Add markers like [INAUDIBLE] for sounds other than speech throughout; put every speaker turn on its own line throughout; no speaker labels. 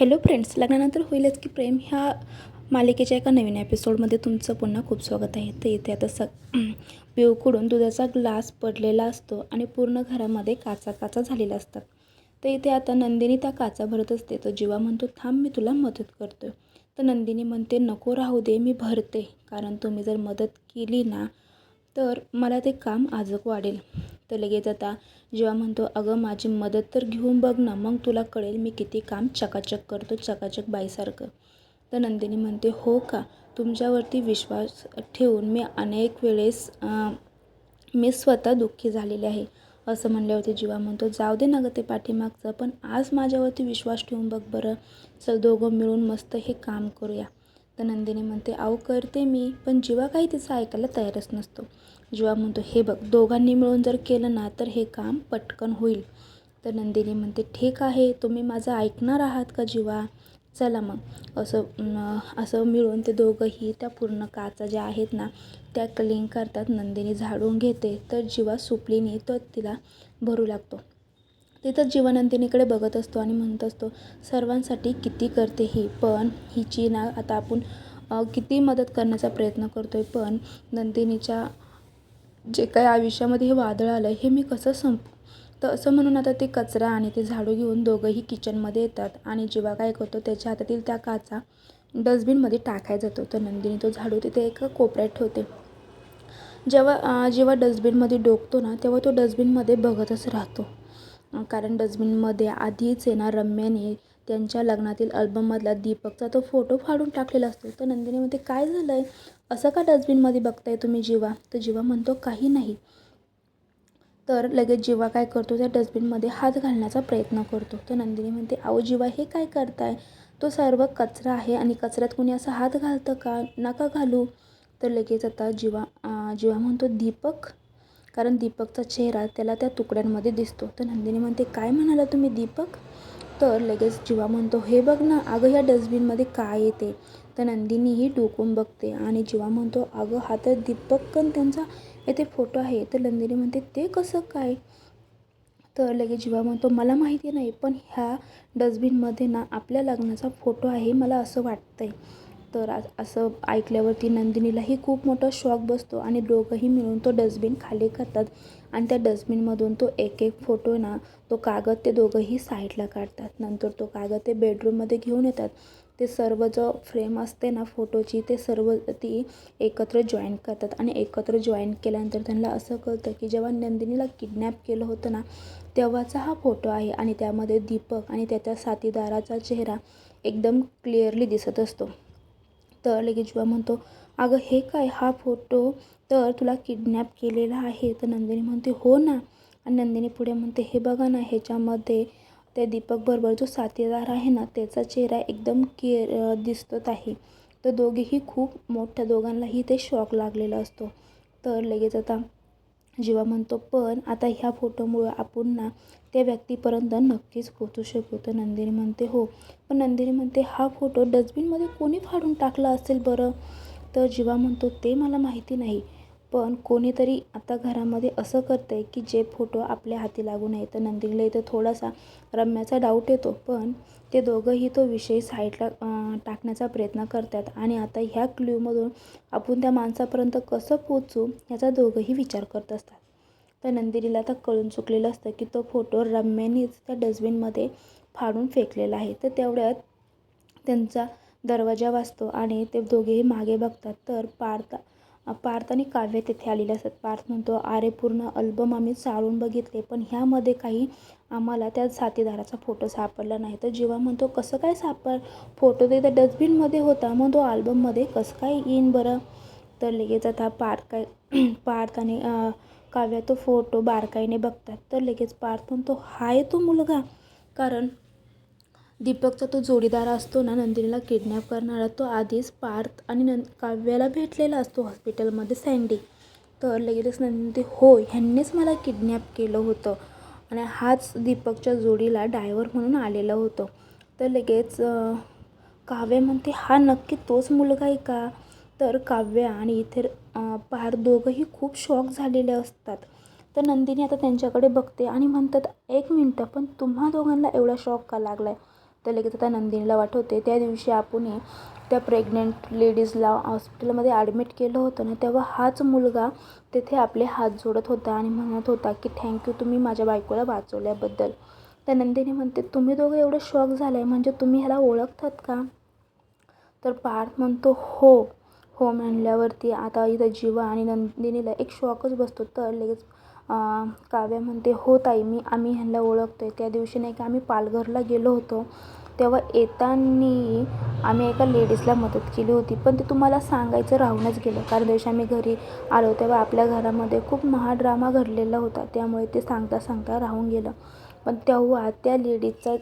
Hello friends लग्नानंतर होईलच की प्रेम ह्या मालिकेच्या एका नवीन एपिसोडमध्ये तुमचं पुन्हा खूप स्वागत आहे. तर इथे आता स पिवकडून [CLEARS THROAT] दुधाचा ग्लास पडलेला असतो आणि पूर्ण घरामध्ये काचा काचा झालेल्या असतात. तर इथे आता नंदिनी त्या काचा भरत असते. तर जीवा म्हणतो थांब मी तुला मदत करतो तर नंदिनी म्हणते नको राहू दे मी भरते. कारण तुम्ही जर मदत केली ना तर मला ते काम आजक वाढेल. तर लगेच आता. जेव्हा म्हणतो अगं माझी मदत तर घेऊन बघ ना मग तुला कळेल मी किती काम चकाचक करतो चकाचक बाईसारखं. तर नंदिनी म्हणते हो का? तुमच्यावरती विश्वास ठेवून मी अनेक वेळेस मी स्वतः दुःखी झालेले आहे. असं म्हणल्यावरती जीवा म्हणतो जाऊ दे ना गं ते पाठीमागचं पण आज माझ्यावरती विश्वास ठेवून बघ बरं. चल दोघं मिळून मस्त हे काम करूया. तर नंदिनी म्हणते अहो करते मी पण जीवा काही तिचं ऐकायला तयारच नसतो. जीवा म्हणतो हे बघ दोघांनी मिळून जर केलं ना तर हे काम पटकन होईल. तर नंदिनी म्हणते ठीक आहे तुम्ही माझं ऐकणार आहात का जीवा चला मग. असं असं मिळून ते दोघंही त्या पूर्ण काचा ज्या आहेत ना त्या क्लीन करतात नंदिनी झाडून घेते. तर जीवा सुपलीने तो तिला भरू लागतो. तिथं जीवनंदिनीकडे बघत असतो आणि म्हणत असतो सर्वांसाठी किती करते ही पण हिची ना आता आपण किती मदत करण्याचा प्रयत्न करतो आहे पण नंदिनीच्या जे काही आयुष्यामध्ये हे वादळ आलं हे मी कसं संपू तर असं म्हणून आता ते कचरा आणि ते झाडू घेऊन दोघंही किचनमध्ये येतात आणि जेव्हा काय करतो त्याच्या हातातील त्या काचा डस्टबिनमध्ये टाकायला जातो. तर नंदिनी तो झाडू तिथे एका कोपऱ्यात ठेवते. जेव्हा जेव्हा डस्टबिनमध्ये डोकतो ना तेव्हा तो डस्टबिनमध्ये बघतच राहतो. कारण डस्टबिनमध्ये आधीच येणार रम्याने त्यांच्या लग्नातील अल्बममधला दीपकचा तो फोटो फाडून टाकलेला असतो. तर नंदिनीमध्ये काय झालं आहे असं का डस्टबिनमध्ये बघताय तुम्ही जीवा? तर जीवा म्हणतो काही नाही. तर लगेच जीवा काय करतो? त्या डस्टबिनमध्ये हात घालण्याचा प्रयत्न करतो. तर नंदिनी म्हणते अहो जीवा हे काय करताय? तो सर्व कचरा आहे आणि कचऱ्यात कोणी असा हात घालतं का? नका घालू. तर लगेच आता जीवा जीवा म्हणतो दीपक. कारण दीपकचा चेहरा त्याला त्या तुकड्यांमध्ये दिसतो. तर नंदिनी म्हणते काय म्हणाला तुम्ही दीपक? तर लगेच जीवा म्हणतो हे बघ ना अगं ह्या डस्टबिनमध्ये काय येते तर नंदिनीही डोकून बघते आणि जीवा म्हणतो अगं हा तर दीपकन त्यांचा येथे फोटो आहे तर नंदिनी म्हणते ते कसं काय? तर लगेच जीवा म्हणतो मला माहिती नाही पण ह्या डस्टबिनमध्ये ना आपल्या लग्नाचा फोटो आहे मला असं वाटतंय. तर असं ऐकल्यावरती नंदिनीलाही खूप मोठा शॉक बसतो आणि दोघंही मिळून तो डस्टबिन खाली करतात आणि त्या डस्टबिनमधून तो एक एक फोटो ना तो कागद ते दोघंही साईडला काढतात. नंतर तो कागद ते बेडरूममध्ये घेऊन येतात. ते सर्व जो फ्रेम असते ना फोटोची ते सर्व ती एकत्र जॉईन करतात. आणि एकत्र जॉईन केल्यानंतर त्यांना असं कळतं की जेव्हा नंदिनीला किडनॅप केलं होतं ना तेव्हाचा हा फोटो आहे. आणि त्यामध्ये दीपक आणि त्याच्या साथीदाराचा चेहरा एकदम क्लिअरली दिसत असतो. तर लगेच जेव्हा म्हणतो अगं हे काय? हा फोटो तर तुला किडनॅप केलेला आहे. तर नंदिनी म्हणते हो ना. आणि नंदिनी पुढे म्हणते हे बघा ना ह्याच्यामध्ये त्या दीपकबरोबर जो साथीदार आहे ना त्याचा चेहरा एकदम क्लिअर दिसतोच आहे. तर दोघेही खूप मोठ्या दोघांनाही ते शॉक लागलेला असतो. तर लगेच आता जेव्हा म्हणतो पण आता ह्या फोटोमुळं आपण ना त्या व्यक्तीपर्यंत नक्कीच पोचू शकू. तर नंदिनी म्हणते हो. पण नंदिनी म्हणते हा फोटो डस्टबिनमध्ये कोणी फाडून टाकला असेल बरं? तर जेव्हा म्हणतो ते मला माहिती नाही. पण कोणीतरी आता घरामध्ये असं करतं आहे की जे फोटो आपल्या हाती लागू नये. तर नंदिनीला इथं थोडासा रम्याचा डाऊट येतो पण ते दोघंही तो विषय साईडला टाकण्याचा प्रयत्न करतात. आणि आता ह्या क्ल्यूमधून आपण त्या माणसापर्यंत कसं पोचू याचा दोघंही विचार करत असतात. तर नंदिनीला आता कळून चुकलेलं असतं की तो फोटो रम्यानेच त्या डस्टबिनमध्ये फाडून फेकलेला आहे. तर तेवढ्यात त्यांचा दरवाजा वाजतो आणि ते दोघेही मागे बघतात. तर पार्थ पार्थ आणि काव्य तिथे आलेले असतात. पार्थ म्हणतो अरे पूर्ण अल्बम आम्ही चाळून बघितले पण ह्यामध्ये काही आम्हाला त्या साथीदाराचा फोटो सापडला नाही. तर जेव्हा म्हणतो कसं काय सापड फोटो ते त्या डस्टबिनमध्ये होता मग तो आल्बममध्ये कसं काय येईन बरं? तर लगेच आता पार्थ काय [CLEARS THROAT] पार्थ आणि काव्या तो फोटो बारकाईने बघतात. तर लगेच पार्थ म्हणतो हाय तो मुलगा. कारण दीपकचा तो जोडीदार असतो ना नंदिनीला किडनॅप करणारा तो आधीच पार्थ आणि नं काव्याला भेटलेला असतो हॉस्पिटलमध्ये सँडी तर लगेचच नंदी हो ह्यांनीच मला किडनॅप केलं होतं. आणि हाच दीपकच्या जोडीला डायव्हर म्हणून आलेलं होतं. तर लगेच काव्य म्हणते हा नक्की तोच मुलगा आहे का? तर काव्य आणि इथे पार दोघंही खूप शॉक झालेले असतात. तर नंदिनी आता त्यांच्याकडे बघते आणि म्हणतात एक मिनटं पण तुम्हा दोघांना एवढा शॉक का लागला आहे तर लगेच आता नंदिनीला वाटवते. त्या दिवशी आपण त्या प्रेग्नंट लेडीजला हॉस्पिटलमध्ये ॲडमिट केलं होतं ना तेव्हा हाच मुलगा तिथे आपले हात जोडत होता आणि म्हणत होता की थँक्यू तुम्ही माझ्या बायकोला वाचवल्याबद्दल. तर नंदिनी म्हणते तुम्ही दोघं एवढे शॉक झालं आहे म्हणजे तुम्ही ह्याला ओळखतात का? तर पार्थ म्हणतो हो हो म्हणल्यावरती आता इथं जीवा आणि नंदिनीला एक शॉकच बसतो. तर लगेच काव्या म्हणते हो ताई मी आम्ही ह्यांना ओळखतो आहे त्या दिवशी नाही का आम्ही पालघरला गेलो होतो. तेव्हा येताना आम्ही एका लेडीजला मदत केली होती. पण ते तुम्हाला सांगायचं राहूनच गेलं. कारण दिवशी आम्ही घरी आलो तेव्हा आपल्या घरामध्ये खूप महाड्रामा घडलेला होता. त्यामुळे ते सांगता सांगता राहून गेलं. पण तेव्हा त्या लेडीजचा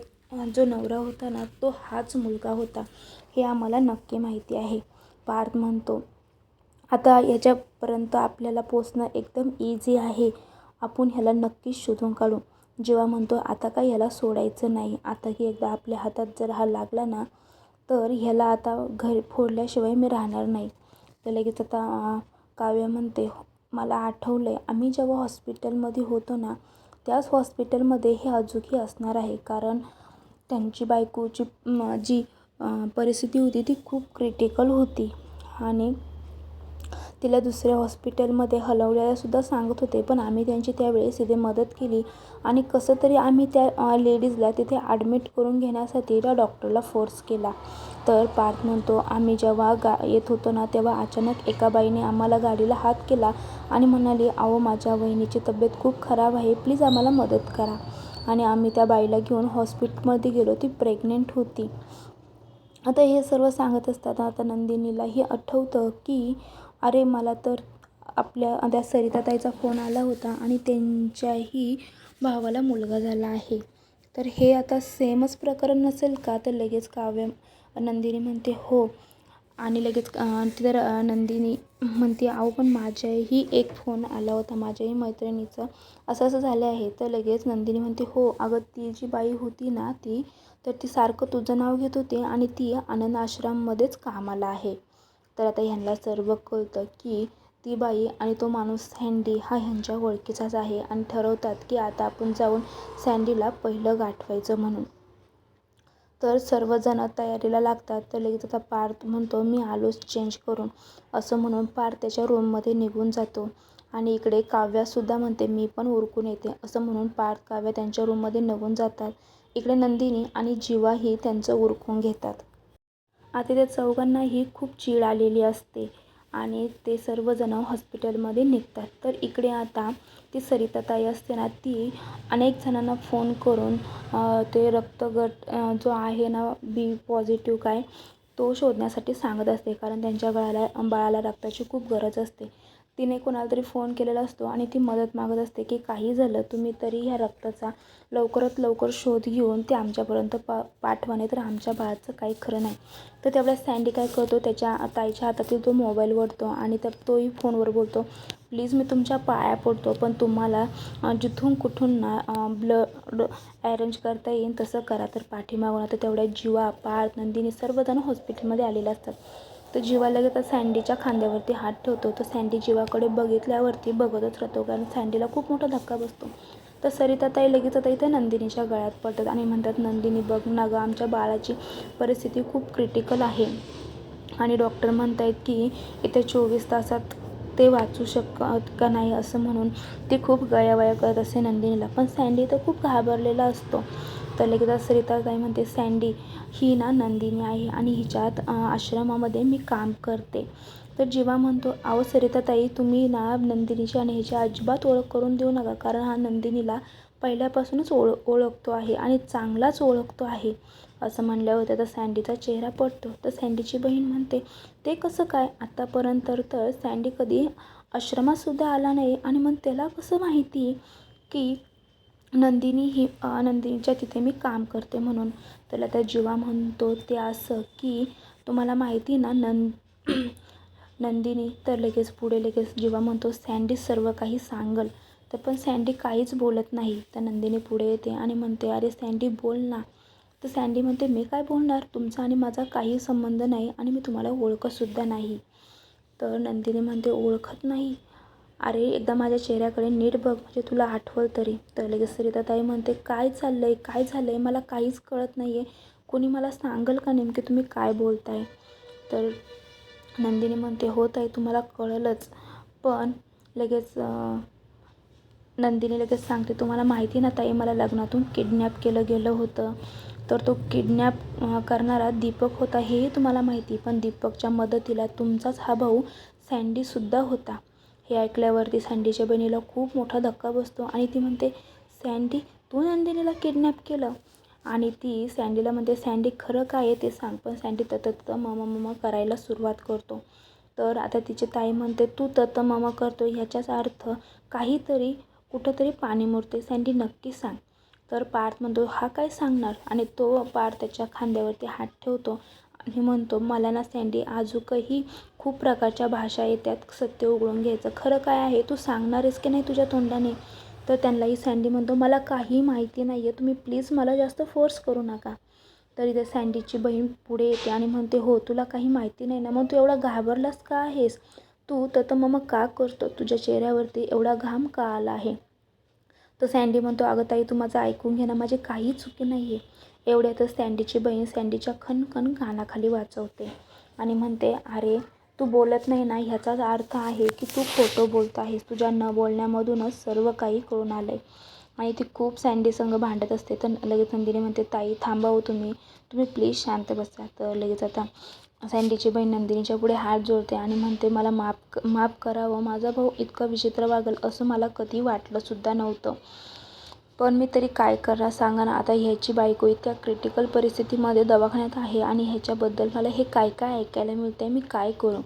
जो नवरा होता ना तो हाच मुलगा होता. हे आम्हाला नक्की माहिती आहे. पार्थ म्हणतो आता याच्यापर्यंत आपल्याला पोचणं एकदम इझी आहे. आपण ह्याला नक्कीच शोधून काढू. जेव्हा म्हणतो आता काय ह्याला सोडायचं नाही आता की एकदा आपल्या हातात जर हा लागला ना तर ह्याला आता घर फोडल्याशिवाय मी राहणार नाही. तर लगेच आता काव्य म्हणते मला आठवलं आहे आम्ही जेव्हा हॉस्पिटलमध्ये होतो ना त्याच हॉस्पिटलमध्ये हे अजूकही असणार आहे. कारण त्यांची बायकोची जी परिस्थिती होती ती खूप क्रिटिकल होती. आणि तिला दुसऱ्या हॉस्पिटलमध्ये हलवल्यालासुद्धा सांगत होते. पण आम्ही त्यांची त्यावेळेस तिथे मदत केली. आणि कसं तरी आम्ही त्या लेडीजला तिथे ॲडमिट करून घेण्यासाठी त्या डॉक्टरला फोर्स केला. तर पार्थ म्हणतो आम्ही जेव्हा गा येत होतो ना तेव्हा अचानक एका बाईने आम्हाला गाडीला हात केला आणि म्हणाली अहो माझ्या वहिनीची तब्येत खूप खराब आहे. प्लीज आम्हाला मदत करा. आणि आम्ही त्या बाईला घेऊन हॉस्पिटलमध्ये गेलो. ती प्रेग्नेंट होती. आता हे सर्व सांगत असताना आता नंदिनीला हे आठवतं की अरे मला तर आपल्या त्या सरिताताईचा फोन आला होता आणि त्यांच्याही भावाला मुलगा झाला आहे. तर हे आता सेमच प्रकरण नसेल का? तर लगेच काव्य नंदिनी म्हणते हो. आणि लगेच तर नंदिनी म्हणते अहो पण माझ्याही एक फोन आला होता माझ्याही मैत्रिणीचा. असं असं झालं आहे. तर लगेच नंदिनी म्हणते हो अगं ती जी बाई होती ना ती तर ती सारखं तुझं नाव घेत होती आणि ती आनंद आश्रममध्येच कामाला आहे. तर आता ह्यांना सर्व कळतं की ती बाई आणि तो माणूस सँडी हा ह्यांच्या ओळखीचाच आहे आणि ठरवतात की आता आपण जाऊन सँडीला पहिलं गाठवायचं म्हणून. तर सर्वजण तयारीला लागतात तर लगेच आता पार्थ म्हणतो मी आलोच चेंज करून. असं म्हणून पार्थ त्याच्या रूममध्ये निघून जातो आणि इकडे काव्यासुद्धा म्हणते मी पण उरकून येते. असं म्हणून पार्थ काव्या त्यांच्या रूममध्ये निघून जातात. इकडे नंदिनी आणि जीवाही त्यांचं उरकून घेतात. आता त्या चौघांनाही खूप चीड आलेली असते आणि ते सर्वजण हॉस्पिटलमध्ये निघतात. तर इकडे आता ती सरिताताई असते ना ती अनेक जणांना फोन करून ते रक्तगट जो आहे ना बी पॉझिटिव्ह काय तो शोधण्यासाठी सांगत असते. कारण त्यांच्या गळाला बाळाला रक्ताची खूप गरज असते. तिने कोणाला तरी फोन केलेला असतो आणि ती मदत मागत असते की काही झालं तुम्ही तरी ह्या रक्ताचा लवकरात लवकर शोध घेऊन ते आमच्यापर्यंत पा पाठवा नाही तर आमच्या बाळाचं काही खरं नाही. तर तेवढ्या सँडी काय करतो त्याच्या ताईच्या हातातील तो मोबाईल वरतो आणि त्या तोही फोनवर बोलतो प्लीज मी तुमच्या पाया पडतो पण तुम्हाला जिथून कुठून ना ब्लड अरेंज करता येईल तसं करा. तर पाठीमागून आता तेवढ्या जीवा पार्थ नंदिनी सर्वजण हॉस्पिटलमध्ये आलेले असतात. तर जीवा लगेच सँडीच्या खांद्यावरती हात ठेवतो. तर सँडी जीवाकडे बघितल्यावरती बघतच राहतो कारण सँडीला खूप मोठा धक्का बसतो. तर सरिताताई लगेच आता इथे नंदिनीच्या गळ्यात पडतात आणि म्हणतात नंदिनी बघ ना गं आमच्या बाळाची परिस्थिती खूप क्रिटिकल आहे. आणि डॉक्टर म्हणत आहेत की इथे चोवीस तासात ते वाचू शकत का नाही? असं म्हणून ती खूप गयावया करत असे नंदिनीला. पण सँडी तर खूप घाबरलेला असतो. तर लगेच सरिता काय म्हणते सँडी ही ना नंदिनी आहे आणि हिच्यात आश्रमामध्ये मी काम करते. तर जेव्हा म्हणतो अहो सरिताताई तुम्ही ना नंदिनीची आणि ह्याची अजिबात ओळख करून देऊ नका कारण हा नंदिनीला पहिल्यापासूनच ओळ ओळखतो आहे आणि चांगलाच ओळखतो आहे. असं म्हणल्यावर त्याचा सँडीचा चेहरा पडतो. तर सँडीची बहीण म्हणते ते कसं काय? आत्तापर्यंत तर सँडी कधी आश्रमातसुद्धा आला नाही आणि मग त्याला कसं माहिती की नंदिनी ही नंदिनीच्या तिथे मी काम करते म्हणून. त्याला त्या जीवा म्हणतो ते असं की तुम्हाला माहिती ना नं [CLEARS THROAT] नंदिनी तर लगेच पुढे लगेच जीवा म्हणतो सँडी सर्व काही सांगल. तर पण सँडी काहीच बोलत नाही. तर नंदिनी पुढे येते आणि म्हणते अरे सँडी बोल ना. तर सँडी म्हणते मी काय बोलणार? तुमचा आणि माझा काही संबंध नाही आणि मी तुम्हाला ओळखतसुद्धा नाही. तर नंदिनी म्हणते ओळखत नाही. अरे एकदा माझ्या चेहऱ्याकडे नीट बघ म्हणजे तुला आठवल तरी. तर लगेच सरिताताई म्हणते काय चाललं आहे काय झालं आहे मला काहीच कळत नाही आहे कोणी मला सांगाल का नेमके तुम्ही काय बोलताय? तर नंदिनी म्हणते हो ताई तुम्हाला कळलंच. पण लगेच नंदिनी लगेच सांगते तुम्हाला माहिती ना ताई मला लग्नातून किडनॅप केलं गेलं होतं. तर तो किडनॅप करणारा दीपक होता हेही तुम्हाला माहिती. पण दीपकच्या मदतीला तुमचाच हा भाऊ सँडीसुद्धा होता. हे ऐकल्यावरती सँडीच्या बहिणीला खूप मोठा धक्का बसतो आणि ती म्हणते सँडी तू नंदिनीला किडनॅप केलं? आणि ती सँडीला म्हणते सँडी खरं काय आहे ते सांग. पण सँडी तत मामा मामा करायला सुरुवात करतो. तर आता तिची ताई म्हणते तू तत मम करतो ह्याचाच अर्थ काहीतरी कुठंतरी पाणी मुरते सँडी नक्की सांग. तर पार्थ म्हणतो हा काय सांगणार? आणि तो पार्थ त्याच्या खांद्यावरती हात ठेवतो आणि म्हणतो मला ना सँडी अजूकही खूप प्रकारच्या भाषा येतात सत्य उघडून घ्यायचं. खरं काय आहे तू सांगणारेस की नाही तुझ्या तोंडाने? तर त्यांनाही सँडी म्हणतो मला काही माहिती नाही आहे तुम्ही प्लीज मला जास्त फोर्स करू नका. तर इथे सँडीची बहीण पुढे येते आणि म्हणते हो तुला काही माहिती नाही ना मग तू एवढा घाबरलास का आहेस? तू तर मग का करतो? तुझ्या चेहऱ्यावरती एवढा घाम का आला आहे? तर सँडी म्हणतो अगं ताई तू माझं ऐकून घे ना माझी काही चुकी नाही आहे एवढ्यातच सँडीची बहीण सँडीच्या खनखन कानाखाली वाचवते आणि म्हणते अरे तू बोलत नाही ना? ह्याचाच अर्थ आहे की तू खोटं बोलत आहेस. तुझ्या न बोलण्यामधूनच सर्व काही कळून आलं आहे आणि ती खूप सँडी संग भांडत असते. तर लगेच नंदिनी म्हणते ताई थांबावं हो तुम्ही. तुम्ही प्लीज शांत बसा. तर लगेच आता सँडीची बहीण नंदिनीच्या पुढे हात जोडते आणि म्हणते मला माफ माफ करावं. माझा भाऊ इतका विचित्र वागल असं मला कधी वाटलंसुद्धा नव्हतं. पण मी तरी काय करा सांगा ना. आता ह्याची बायको इतक्या क्रिटिकल परिस्थितीमध्ये दवाखान्यात आहे आणि ह्याच्याबद्दल मला हे काय काय ऐकायला मिळतं आहे मी काय करू?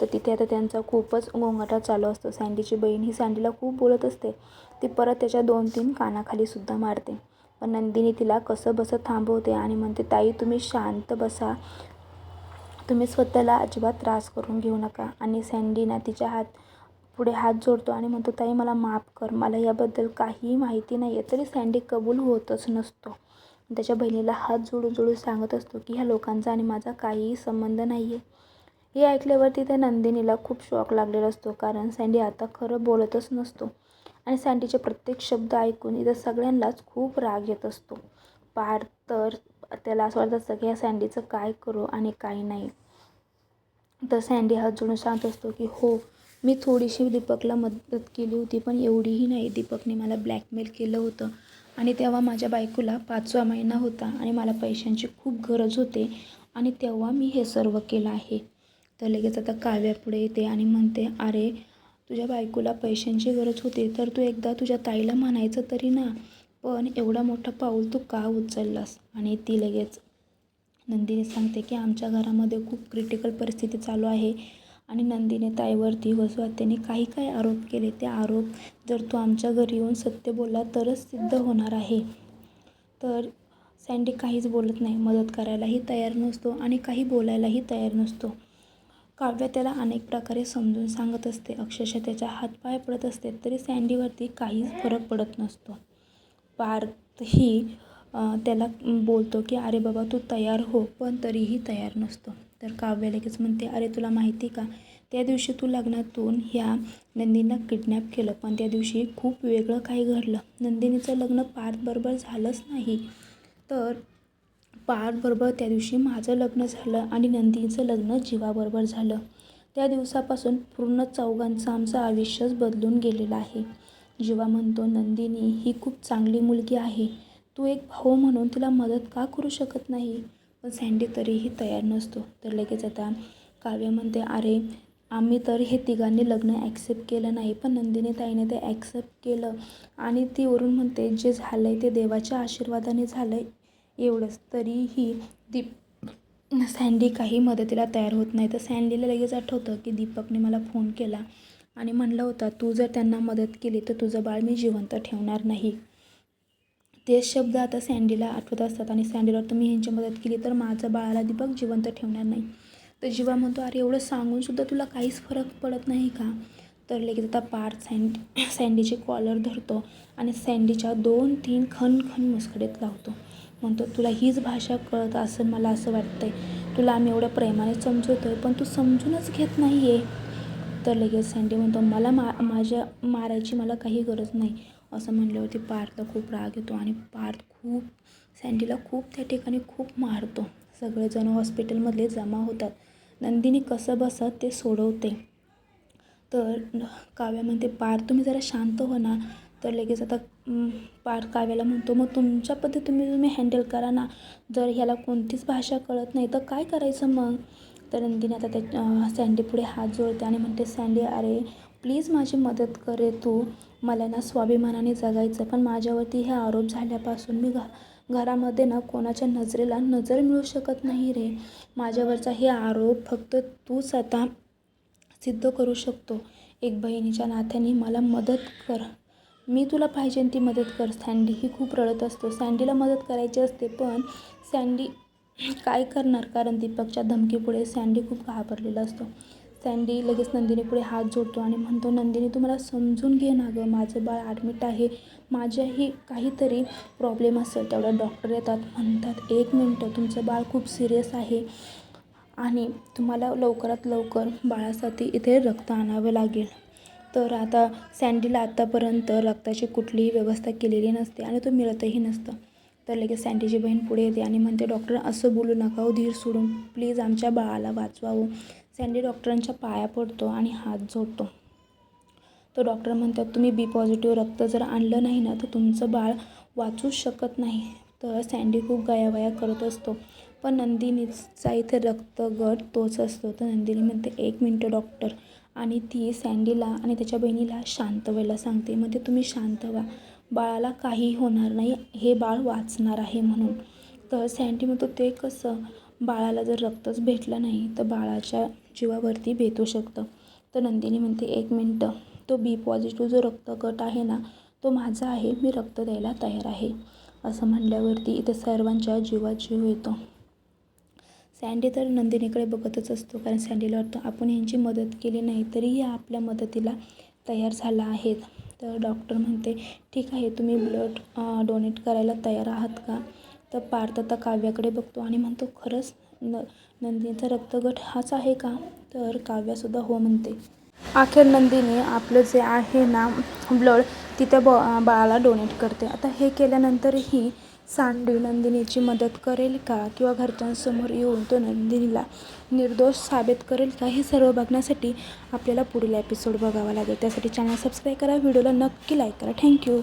तर तिथे आता त्यांचा खूपच गोंगाटा चालू असतो. सँडीची बहीण ही सँडीला खूप बोलत असते. ती परत त्याच्या दोन तीन कानाखालीसुद्धा मारते. पण नंदिनी तिला कसं बसं थांबवते आणि म्हणते ताई तुम्ही शांत बसा. तुम्ही स्वतःला अजिबात त्रास करून घेऊ नका. आणि सँडीना तिच्या हात पुढे हात जोडतो आणि म्हणतो ताई मला माफ कर. मला याबद्दल काहीही माहिती नाही आहे तरी सँडी कबूल होतच नसतो. त्याच्या बहिणीला हात जोडून जोडून सांगत असतो की ह्या लोकांचा आणि माझा काहीही संबंध नाही आहे हे ऐकल्यावरती त्या नंदिनीला खूप शॉक लागलेला असतो कारण सँडी आता खरं बोलतच नसतो. आणि सँडीचे प्रत्येक शब्द ऐकून इथं सगळ्यांनाच खूप राग येत असतो. पार तर त्याला असं वाटतं असतं की ह्या सँडीचं काय करू आणि काय नाही. तर सँडी हात जोडून सांगत असतो की हो मी थोडीशी दीपकला मदत केली होती पण एवढीही नाही. दीपकने मला ब्लॅकमेल केलं होतं. आणि तेव्हा माझ्या बायकोला पाचवा महिना होता आणि मला पैशांची खूप गरज होते. आणि तेव्हा मी हे सर्व केलं आहे. तर लगेच आता काव्या पुढे येते आणि म्हणते अरे तुझ्या बायकोला पैशांची गरज होती तर तू एकदा तुझ्या ताईला म्हणायचं तरी ना. पण एवढा मोठा पाऊल तू का उचललास? आणि ती लगेच नंदिनी सांगते की आमच्या घरामध्ये खूप क्रिटिकल परिस्थिती चालू आहे. आणि नंदिनी ताईवरती वसुहत्येने काही काही आरोप केले. ते आरोप जर तू आमच्या घरी येऊन सत्य बोलला तरच सिद्ध होणार आहे. तर सँडी काहीच बोलत नाही. मदत करायलाही तयार नसतो आणि काही बोलायलाही तयार नसतो. काव्य त्याला अनेक प्रकारे समजून सांगत असते. अक्षरशः त्याच्या हातपाय पडत असते तरी सँडीवरती काहीच फरक पडत नसतो. पार्थही त्याला बोलतो की अरे बाबा तू तयार हो. पण तरीही तयार नसतो. तर काव्य लगेच म्हणते अरे तुला माहिती का? त्या दिवशी तू लग्नातून ह्या नंदिनीला किडनॅप केलं. पण त्या दिवशी खूप वेगळं काही घडलं. नंदिनीचं लग्न पार्थबरोबर झालंच नाही. तर पार्थबरोबर त्या दिवशी माझं लग्न झालं आणि नंदिनीचं लग्न जीवाबरोबर झालं. त्या दिवसापासून पूर्ण चौघांचं आमचं आयुष्यच बदलून गेलेलं आहे. जीवा म्हणतो नंदिनी ही खूप चांगली मुलगी आहे. तू एक भाऊ म्हणून तिला मदत का करू शकत नाही? पण सँडी तरीही तयार नसतो. तर लगेच आता काव्य म्हणते अरे आम्ही तर हे तिघांनी लग्न ॲक्सेप्ट केलं नाही पण नंदिनी ताईने ते ॲक्सेप्ट केलं. आणि ती वरून म्हणते जे झालं आहे ते देवाच्या आशीर्वादाने झालं आहे एवढंच. तरीही दीप सँडी काही मदतीला तयार होत नाही. तर सँडीला लगेच आठवतं की दीपकने मला फोन केला आणि म्हणलं होता तू जर त्यांना मदत केली तर तुझं बाळ मी जिवंत ठेवणार नाही. ते शब्द आता सँडीला आठवत असतात आणि सँडीवर तुम्ही ह्यांची मदत केली तर माझं बाळाला दीपक जिवंत ठेवणार नाही. तर जीवा म्हणतो अरे एवढं सांगूनसुद्धा तुला काहीच फरक पडत नाही का? तर लगेच आता पार्थ सँडी सँडीचे कॉलर धरतो आणि सँडीच्या दोन तीन खन खन मुसकडेत लावतो. म्हणतो तुला हीच भाषा कळत असं मला असं वाटतं आहे तुला आम्ही एवढ्या प्रेमाने समजवतो आहे पण तू समजूनच घेत नाही आहे तर लगेच सँडी म्हणतो मला मा माझ्या मारायची मला काही गरज नाही. असं म्हणल्यावरती पार्थला खूप राग येतो आणि पार्थ खूप सँडीला खूप त्या ठिकाणी खूप मारतो. सगळेजण हॉस्पिटलमधले जमा होतात. नंदिनी कसं बसत ते सोडवते. तर काव्या म्हणते पार तुम्ही जरा शांत हो ना. तर लगेच आता पार्थ पार काव्याला म्हणतो मग तुमच्या पद्धती तुम्ही तुम्ही हँडल करा ना. जर ह्याला कोणतीच भाषा कळत नाही तर काय करायचं मग? तर नंदिनी आता त्या सँडी पुढे हात जोडते आणि म्हणते सँडी अरे प्लीज माझी मदत करे तू. मला ना स्वाभिमानाने जगायचं पण माझ्यावरती हे आरोप झाल्यापासून मी घ घरामध्ये ना कोणाच्या नजरेला नजर मिळू शकत नाही रे. माझ्यावरचा हे आरोप फक्त तूच आता सिद्ध करू शकतो. एक बहिणीच्या नात्याने मला मदत कर. मी तुला पाहिजे ती मदत कर. सँडी ही खूप रडत असतो. सँडीला मदत करायची असते पण सँडी काय करणार? कारण दीपकच्या धमकीपुढे सँडी खूप घाबरलेला असतो. सँडी लगेच नंदिनीपुढे हात जोडतो आणि म्हणतो नंदिनी तू मला समजून घे ना गं. माझं बाळ ॲडमिट आहे. माझ्याही काहीतरी प्रॉब्लेम असेल. तेवढ्या डॉक्टर येतात म्हणतात एक मिनटं तुमचं बाळ खूप सिरियस आहे आणि तुम्हाला लवकरात लवकर बाळासाठी इथे रक्त आणावं लागेल. तर आता सँडीला आत्तापर्यंत रक्ताची कुठलीही व्यवस्था केलेली नसते आणि तो मिळतही नसतं. तर लगेच सँडीची बहीण पुढे येते आणि म्हणते डॉक्टर असं बोलू नका हो. धीर सोडून प्लीज आमच्या बाळाला वाचवावं. सँडी डॉक्टरांच्या पाया पडतो आणि हात जोडतो. तर डॉक्टर म्हणतात तुम्ही बी पॉझिटिव्ह रक्त जर आणलं नाही ना तर तुमचं बाळ वाचूच शकत नाही. तर सँडी खूप गयावया करत असतो. पण नंदिनीचा इथे रक्तगट तोच असतो. तर नंदिनी म्हणते एक मिनटं डॉक्टर आणि ती सँडीला आणि त्याच्या बहिणीला शांत व्हायला सांगते. म्हणजे तुम्ही शांत व्हा. बाळाला काही होणार नाही. हे बाळ वाचणार आहे म्हणून. तर सँडी म्हणतो ते कसं? बाळाला जर रक्तच भेटलं नाही तर बाळाच्या जीवावरती बेतू शकतं. तर नंदिनी म्हणते एक मिनटं. तो बी पॉझिटिव्ह जो रक्तगट आहे ना तो माझा आहे. मी रक्त द्यायला तयार आहे. असं म्हणल्यावरती इथं सर्वांच्या जीवात जीव येतो. सँडी तर नंदिनीकडे बघतच असतो कारण सँडीला वाटतं आपण यांची मदत केली नाही तरी या आपल्या मदतीला तयार झाला आहेत. तर डॉक्टर म्हणते ठीक आहे तुम्ही ब्लड डोनेट करायला तयार आहात का? तर पार्थ आता काव्याकडे बघतो आणि म्हणतो खरंच न नंदिनीचा रक्तगट हाच आहे का? तर काव्यासुद्धा हो म्हणते. अखेर नंदिनी आपलं जे आहे ना ब्लड तिथे ब बाळाला डोनेट करते. आता हे केल्यानंतरही सांडी नंदिनीची मदत करेल का? किंवा घरच्यांसमोर येऊन तो नंदिनीला निर्दोष साबित करेल का? हे सर्व बघण्यासाठी आपल्याला पुढील एपिसोड बघावा लागेल. त्यासाठी चॅनल सबस्क्राईब करा व्हिडिओला नक्की लाईक करा. थँक्यू